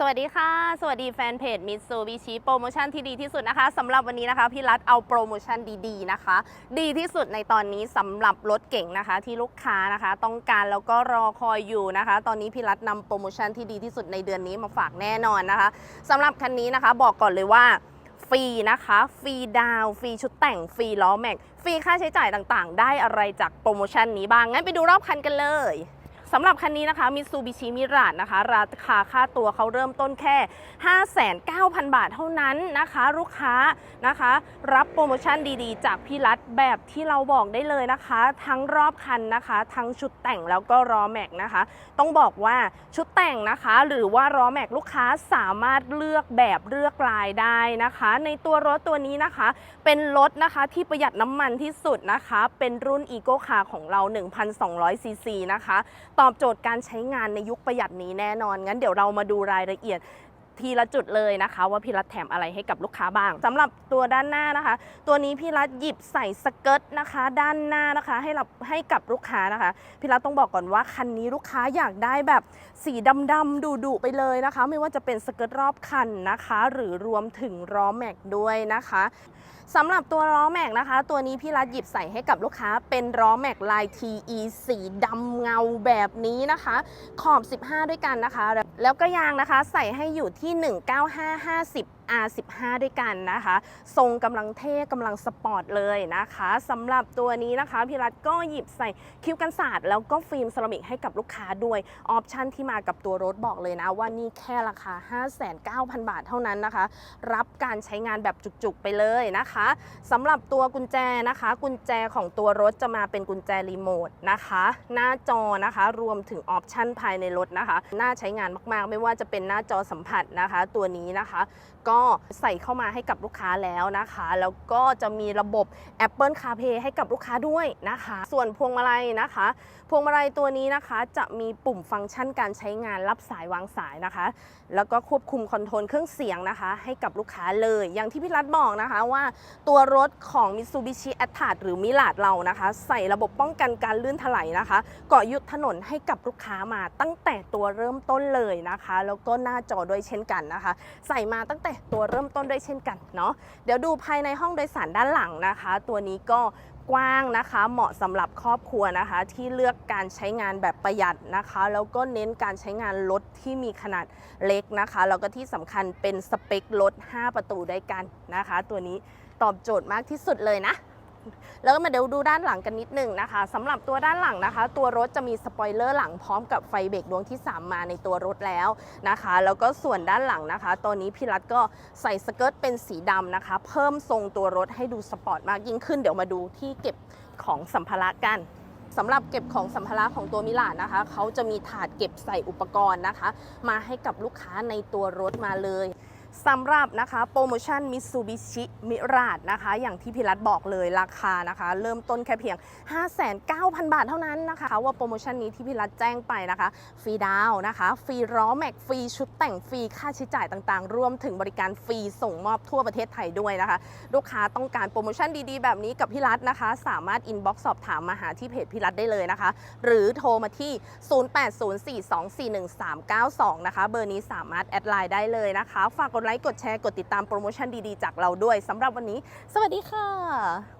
สวัสดีค่ะ สวัสดีแฟนเพจ Mitsubishi โปรโมชั่นที่ดีที่สุดนะคะสำหรับวันนี้นะคะ พี่รัฐเอาโปรโมชั่นดีๆนะคะ ดีที่สุดในตอนนี้สำหรับรถเก่งนะคะ ที่ลูกค้านะคะ ต้องการแล้วก็รอคอยอยู่นะคะ ตอนนี้พี่รัฐนำโปรโมชั่นที่ดีที่สุดในเดือนนี้มาฝากแน่นอนนะคะสำหรับคันนี้นะคะ บอกก่อนเลยว่าฟรีนะคะ ฟรีดาว ฟรีชุดแต่ง ฟรีล้อแม็ก ฟรีค่าใช้จ่ายต่างๆ ได้อะไรจากโปรโมชั่นนี้บ้างงั้นไปดูรอบคันกันเลย สำหรับคันนี้นะคะ Mitsubishi Mirage นะคะ ราคาค่าตัวเขาเริ่มต้นแค่ 59,000 บาทเท่านั้นนะคะ ลูกค้านะคะ รับโปรโมชั่นดีๆ จากพี่รัฐแบบที่เราบอกได้เลยนะคะ ทั้งรอบคันนะคะ ทั้งชุดแต่งแล้วก็ล้อแม็กนะคะ ต้องบอกว่าชุดแต่งนะคะ หรือว่าล้อแม็กลูกค้าสามารถเลือกแบบเลือกลายได้นะคะ ในตัวรถตัวนี้นะคะ เป็นรถนะคะที่ประหยัดน้ำมันที่สุดนะคะ เป็นรุ่น e c o Car ของเรา 1,200ซีซีนะคะตอบโจทย์การใช้งานในยุคประหยัดนี้แน่นอน งั้นเดี๋ยวเรามาดูรายละเอียดทีละจุดเลยนะคะ ว่าพี่รัฐแถมอะไรให้กับลูกค้าบ้างสำหรับตัวด้านหน้านะคะ ตัวนี้พี่รัฐหยิบใส่สเกิร์ตนะคะ ด้านหน้านะคะ ให้รับให้กับลูกค้านะคะพี่รัฐต้องบอกก่อนว่าคันนี้ลูกค้าอยากได้แบบสีดำๆดุๆไปเลยนะคะ ไม่ว่าจะเป็นสเกิร์ตรอบคันนะคะ หรือรวมถึงล้อแม็กด้วยนะคะ สำหรับตัวล้อแม็กนะคะ ตัวนี้พี่รัฐหยิบใส่ให้กับลูกค้า เป็นล้อแม็กลาย TE สีดำเงาแบบนี้นะคะ ขอบ 15 ด้วยกันนะคะ แล้วก็ยางนะคะใส่ให้อยู่ที่ 19550 R15 ด้วยกันนะคะ ทรงกำลังเท่กำลังสปอร์ตเลยนะคะสำหรับตัวนี้นะคะพี่รัฐก็หยิบใส่คิ้วกันศาสตร์แล้วก็ฟิล์มเซรามิกให้กับลูกค้าด้วยออปชันที่มากับตัวรถบอกเลยนะว่านี่แค่ราคา 59,000 บาทเท่านั้นนะคะ รับการใช้งานแบบจุกๆไปเลยนะคะสำหรับตัวกุญแจนะคะ กุญแจของตัวรถจะมาเป็นกุญแจรีโมทนะคะ หน้าจอนะคะรวมถึงออปชันภายในรถนะคะ น่าใช้งานมากๆ ไม่ว่าจะเป็นหน้าจอสัมผัสนะคะ ตัวนี้นะคะ ก็ใส่เข้ามาให้กับลูกค้าแล้วนะคะ แล้วก็จะมีระบบ Apple CarPlay ให้กับลูกค้าด้วยนะคะ ส่วนพวงมาลัยนะคะ พวงมาลัยตัวนี้นะคะจะมีปุ่มฟังก์ชันการใช้งานรับสายวางสายนะคะ แล้วก็ควบคุมคอนโทรลเครื่องเสียงนะคะ ให้กับลูกค้าเลย อย่างที่พี่รัฐบอกนะคะว่าตัวรถของ Mitsubishi a t t a หรือมิลาดเรานะคะ ใส่ระบบป้องกันการลื่นถลายนะคะ เกาะยุดถนนให้กับลูกค้ามาตั้งแต่ตัวเริ่มต้นเลยนะคะ แล้วก็หน้าจอด้วยเช่นกันนะคะ ใส่มาตั้งแต่ตัวเริ่มต้นด้วยเช่นกันเนาะเดี๋ยวดูภายในห้องโดยสารด้านหลังนะคะ ตัวนี้ก็กว้างนะคะเหมาะสำหรับครอบครัวนะคะ ที่เลือกการใช้งานแบบประหยัดนะคะ แล้วก็เน้นการใช้งานรถที่มีขนาดเล็กนะคะแล้วก็ที่สำคัญเป็นสเปครถ 5 ประตูด้วยกันนะคะ ตัวนี้ตอบโจทย์มากที่สุดเลยนะ แล้วก็มาเดี๋ยวดูด้านหลังกันนิดหนึ่งนะคะสำหรับตัวด้านหลังนะคะ ตัวรถจะมีสปอยเลอร์หลังพร้อมกับไฟเบรกดวงที่ 3 มาในตัวรถแล้วนะคะ แล้วก็ส่วนด้านหลังนะคะ ตัวนี้พี่รัฐก็ใส่สเกิร์ตเป็นสีดำนะคะ เพิ่มทรงตัวรถให้ดูสปอร์ตมากยิ่งขึ้นเดี๋ยวมาดูที่เก็บของสัมภาระกันสำหรับเก็บของสัมภาระของตัวมิลานนะคะ เขาจะมีถาดเก็บใส่อุปกรณ์นะคะ มาให้กับลูกค้าในตัวรถมาเลย สำหรับนะคะโปรโมชั่น Mitsubishi Mirage นะคะ อย่างที่พี่รัฐบอกเลยราคานะคะ เริ่มต้นแค่เพียง 59,000 บาทเท่านั้นนะคะ ว่าโปรโมชั่นนี้ที่พี่รัฐแจ้งไปนะคะ ฟรีดาวนะคะฟรีล้อแม็กฟรีชุดแต่งฟรีค่าใช้จ่ายต่างๆ รวมถึงบริการฟรีส่งมอบทั่วประเทศไทยด้วยนะคะ ลูกค้าต้องการโปรโมชั่นดีๆ แบบนี้กับพี่รัฐนะคะ สามารถอินบ็อกซ์สอบถามมาหาที่เพจพี่รัฐได้เลยนะคะ หรือโทรมาที่ 0804241392 นะคะเบอร์นี้สามารถแอดไลน์ได้เลยนะคะฝากกดไลค์กดแชร์กดติดตามโปรโมชั่นดีๆ จากเราด้วยสำหรับวันนี้ สวัสดีค่ะ